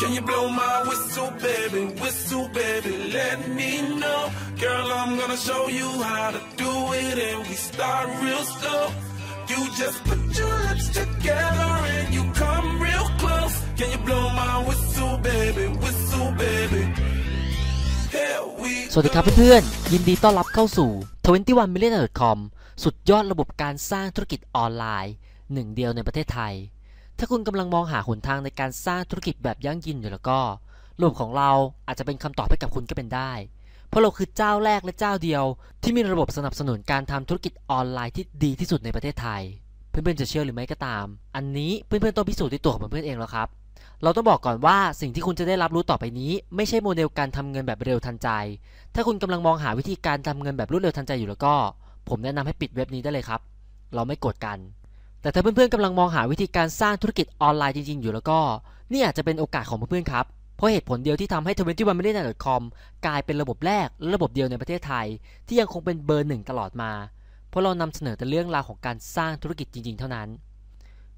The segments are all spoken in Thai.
Can you blow my whistle, baby? Whistle, baby, let me know. Girl, I'm gonna show you how to do it, and we start real slow. You just put your lips together and you come real close. Can you blow my whistle, baby? Whistle, baby. สวัสดีครับเพื่อนๆ ยินดีต้อนรับเข้าสู่ 21 million com สุดยอดระบบการสร้างธุรกิจออนไลน์หนึ่งเดียวในประเทศไทย ถ้าคุณกำลังมองหาหนทางในการสร้างธุรกิจแบบยั่งยืนอยู่แล้วก็ระบบของเราอาจจะเป็นคำตอบให้กับคุณก็เป็นได้ เพราะเราคือเจ้าแรกและเจ้าเดียว ที่มีระบบสนับสนุนการทำธุรกิจออนไลน์ที่ดีที่สุดในประเทศไทย เพื่อนๆจะเชื่อหรือไม่ก็ตาม อันนี้เพื่อนๆต้องพิสูจน์ด้วยตัวของเพื่อนๆเองแล้วครับ เราต้องบอกก่อนว่าสิ่งที่คุณจะได้รับรู้ต่อไปนี้ ไม่ใช่โมเดลการทำเงินแบบเร็วทันใจ ถ้าคุณกำลังมองหาวิธีการทำเงินแบบรวดเร็วทันใจอยู่แล้วก็ ผมแนะนำให้ปิดเว็บนี้ได้เลยครับ เราไม่กดกัน แต่ถ้าเพื่อนๆกำลังมองหาวิธีการสร้างธุรกิจออนไลน์จริงๆ อยู่แล้วก็นี่อาจจะเป็นโอกาสของเพื่อนๆครับ เพราะเหตุผลเดียวที่ทำให้ 21 million com กลายเป็นระบบแรกและระบบเดียวในประเทศไทย ที่ยังคงเป็นเบอร์หนึ่งตลอดมา เพราะเรานำเสนอแต่เรื่องราวของการสร้างธุรกิจจริงๆ เท่านั้น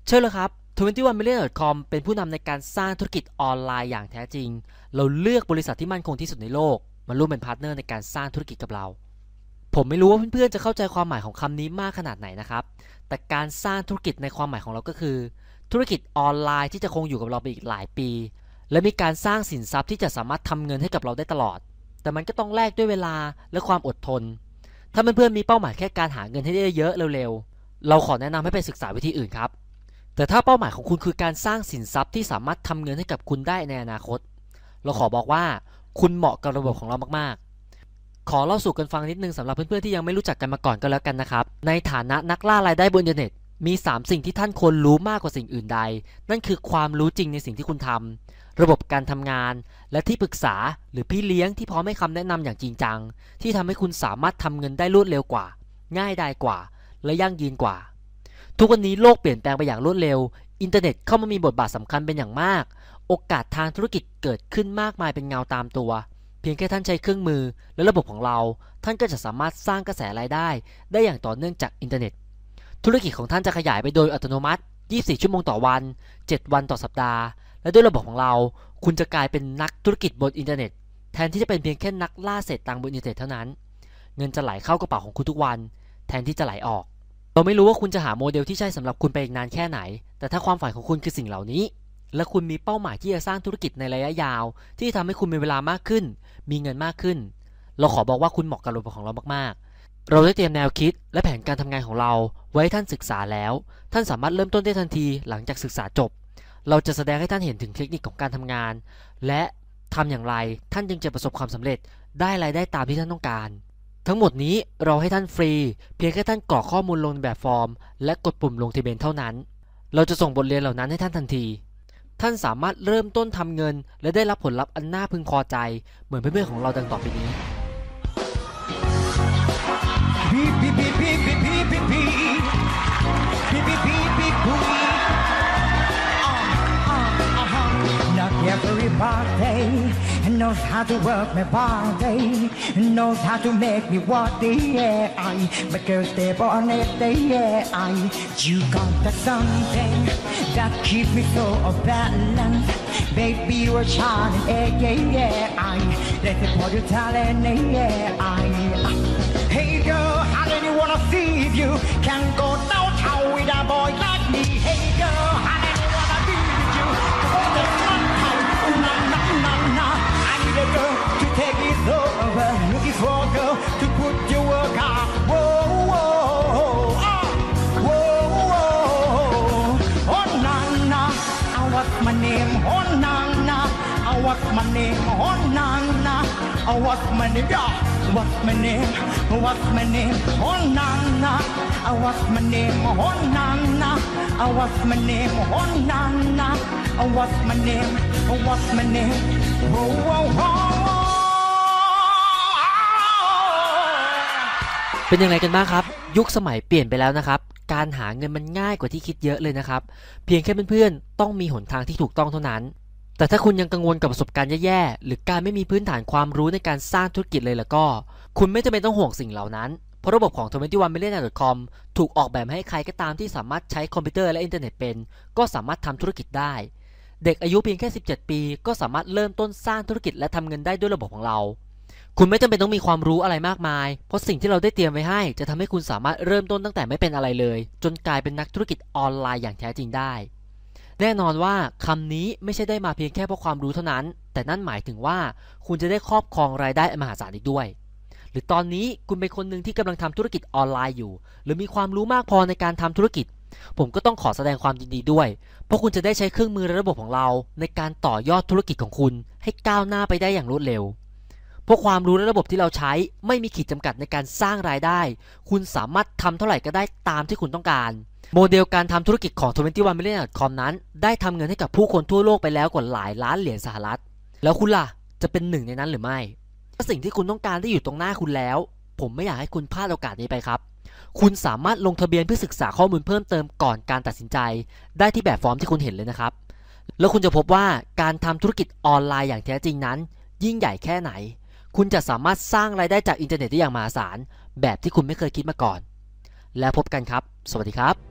เชื่อเลยครับ 21 million com เป็นผู้นำในการสร้างธุรกิจออนไลน์อย่างแท้จริง เราเลือกบริษัทที่มั่นคงที่สุดในโลกมาร่วมเป็นพาร์ทเนอร์ในการสร้างธุรกิจกับเรา ผมไม่รู้ว่าเพื่อนๆจะเข้าใจความหมายของคำนี้มากขนาดไหนนะครับ แต่การสร้างธุรกิจในความหมายของเราก็คือ ธุรกิจออนไลน์ที่จะคงอยู่กับเราไปอีกหลายปี และมีการสร้างสินทรัพย์ที่จะสามารถทำเงินให้กับเราได้ตลอด แต่มันก็ต้องแลกด้วยเวลาและความอดทน ถ้าเพื่อนๆมีเป้าหมายแค่การหาเงินให้ได้เยอะเร็วๆ เราขอแนะนำให้ไปศึกษาวิธีอื่นครับ แต่ถ้าเป้าหมายของคุณคือการสร้างสินทรัพย์ที่สามารถทำเงินให้กับคุณได้ในอนาคต เราขอบอกว่าคุณเหมาะกับระบบของเรามากๆ ขอเล่าสู่กันฟังนิดนึงสำหรับเพื่อนๆที่ยังไม่รู้จักกันมาก่อนก็แล้วกันนะครับ ในฐานะนักล่ารายได้บนอินเทอร์เน็ตมี 3 สิ่งที่ท่านควรรู้มากกว่าสิ่งอื่นใด นั่นคือความรู้จริงในสิ่งที่คุณทำระบบการทำงาน และที่ปรึกษาหรือพี่เลี้ยงที่พร้อมให้คำแนะนำอย่างจริงจัง ที่ทำให้คุณสามารถทำเงินได้รวดเร็วกว่า ง่ายได้กว่า และยั่งยืนกว่า ทุกวันนี้โลกเปลี่ยนแปลงไปอย่างรวดเร็ว อินเทอร์เน็ตเข้ามามีบทบาทสำคัญเป็นอย่างมาก โอกาสทางธุรกิจเกิดขึ้นมากมายเป็นเงาตามตัว เพียงแค่ท่านใช้เครื่องมือและระบบของเรา ท่านก็จะสามารถสร้างกระแสรายได้ ได้อย่างต่อเนื่องจากอินเทอร์เน็ต ธุรกิจของท่านจะขยายไปโดยอัตโนมัติ 24 ชั่วโมงต่อวัน 7 วันต่อสัปดาห์ และด้วยระบบของเรา คุณจะกลายเป็นนักธุรกิจบนอินเทอร์เน็ต แทนที่จะเป็นเพียงแค่นักล่าเศษตังค์บนอินเทอร์เน็ตเท่านั้น เงินจะไหลเข้ากระเป๋าของคุณทุกวัน แทนที่จะไหลออก เราไม่รู้ว่าคุณจะหาโมเดลที่ใช่สำหรับคุณไปอีกนานแค่ไหน แต่ถ้าความฝันของคุณคือสิ่งเหล่านี้ และคุณมีเป้าหมายที่จะสร้างธุรกิจในระยะยาว ที่ทำให้คุณมีเวลามากขึ้น มีเงินมากขึ้น เราขอบอกว่าคุณเหมาะกับระบบของเรามากๆ เราได้เตรียมแนวคิดและแผนการทำงานของเราไว้ให้ท่านศึกษาแล้ว ท่านสามารถเริ่มต้นได้ทันทีหลังจากศึกษาจบ เราจะแสดงให้ท่านเห็นถึงเทคนิคของการทำงาน และทำอย่างไรท่านจึงจะประสบความสำเร็จ ได้รายได้ตามที่ท่านต้องการ ทั้งหมดนี้เราให้ท่านฟรี เพียงแค่ท่านกรอกข้อมูลลงในแบบฟอร์ม และกดปุ่มลงทะเบียนเท่านั้น เราจะส่งบทเรียนเหล่านั้นให้ท่านทันที ท่านสามารถเริ่มต้นทำเงิน และได้รับผลลัพธ์อันน่าพึงพอใจ เหมือนเพื่อนๆของเราดังต่อไปนี้ knows how to work my body, knows how to make me want the yeah, I, because they're born it, the yeah, I, you got the something that keeps me so balanced. Baby, you're shining, yeah, yeah, yeah, I, let pour your talent, yeah, I. Hey girl, I really wanna see you can go downtown with a boy like me. Hey girl, what's my name? Oh na na, ah, what's my name? Yeah. What's my name? What's my name? Oh na na. Uh, What's my name? Oh na na. Uh, What's my name? Oh na na. Uh, What's my name? What's my name? Oh oh oh. เป็นยังไงกันบ้างครับ ยุคสมัยเปลี่ยนไปแล้วนะครับ การหาเงินมันง่ายกว่าที่คิดเยอะเลยนะครับ เพียงแค่เพื่อนๆต้องมีหนทางที่ถูกต้องเท่านั้น แต่ถ้าคุณยังกังวลกับประสบการณ์แย่ๆ หรือการไม่มีพื้นฐานความรู้ในการสร้างธุรกิจเลยแล้วก็ คุณไม่จำเป็นต้องห่วงสิ่งเหล่านั้น เพราะระบบของ21 million com ถูกออกแบบให้ใครก็ตามที่สามารถใช้คอมพิวเตอร์และอินเทอร์เน็ตเป็น ก็สามารถทำธุรกิจได้ เด็กอายุเพียงแค่ 17 ปี ก็สามารถเริ่มต้นสร้างธุรกิจและทำเงินได้ด้วยระบบของเรา คุณไม่จำเป็นต้องมีความรู้อะไรมากมาย เพราะสิ่งที่เราได้เตรียมไว้ให้ จะทำให้คุณสามารถเริ่มต้นตั้งแต่ไม่เป็นอะไรเลย จนกลายเป็นนักธุรกิจออนไลน์อย่างแท้จริงได้ แน่นอนว่าคำนี้ไม่ใช่ได้มาเพียงแค่เพราะความรู้เท่านั้น แต่นั่นหมายถึงว่าคุณจะได้ครอบครองรายได้มหาศาลอีกด้วย หรือตอนนี้คุณเป็นคนหนึ่งที่กำลังทำธุรกิจออนไลน์อยู่ หรือมีความรู้มากพอในการทำธุรกิจ ผมก็ต้องขอแสดงความยินดีด้วย เพราะคุณจะได้ใช้เครื่องมือและระบบของเรา ในการต่อยอดธุรกิจของคุณ ให้ก้าวหน้าไปได้อย่างรวดเร็วเพราะความรู้และระบบที่เราใช้ไม่มีขีดจำกัดในการสร้างรายได้ คุณสามารถทำเท่าไหร่ก็ได้ตามที่คุณต้องการ โมเดลการทำธุรกิจของ 21 million com นั้น ได้ทำเงินให้กับผู้คนทั่วโลกไปแล้วกว่าหลายล้านเหรียญสหรัฐ แล้วคุณล่ะ จะเป็นหนึ่งในนั้นหรือไม่ถ้าสิ่งที่คุณต้องการได้อยู่ตรงหน้าคุณแล้ว ผมไม่อยากให้คุณพลาดโอกาสนี้ไปครับ คุณสามารถลงทะเบียนเพื่อศึกษาข้อมูลเพิ่มเติมก่อนการตัดสินใจ ได้ที่แบบฟอร์มที่คุณเห็นเลยนะครับ แล้วคุณจะพบว่าการทำธุรกิจออนไลน์อย่างแท้จริงนั้น ยิ่งใหญ่แค่ไหน คุณจะสามารถสร้างรายได้จากอินเทอร์เน็ตได้อย่างมหาศาลแบบที่คุณไม่เคยคิดมาก่อน แล้วพบกันครับ สวัสดีครับ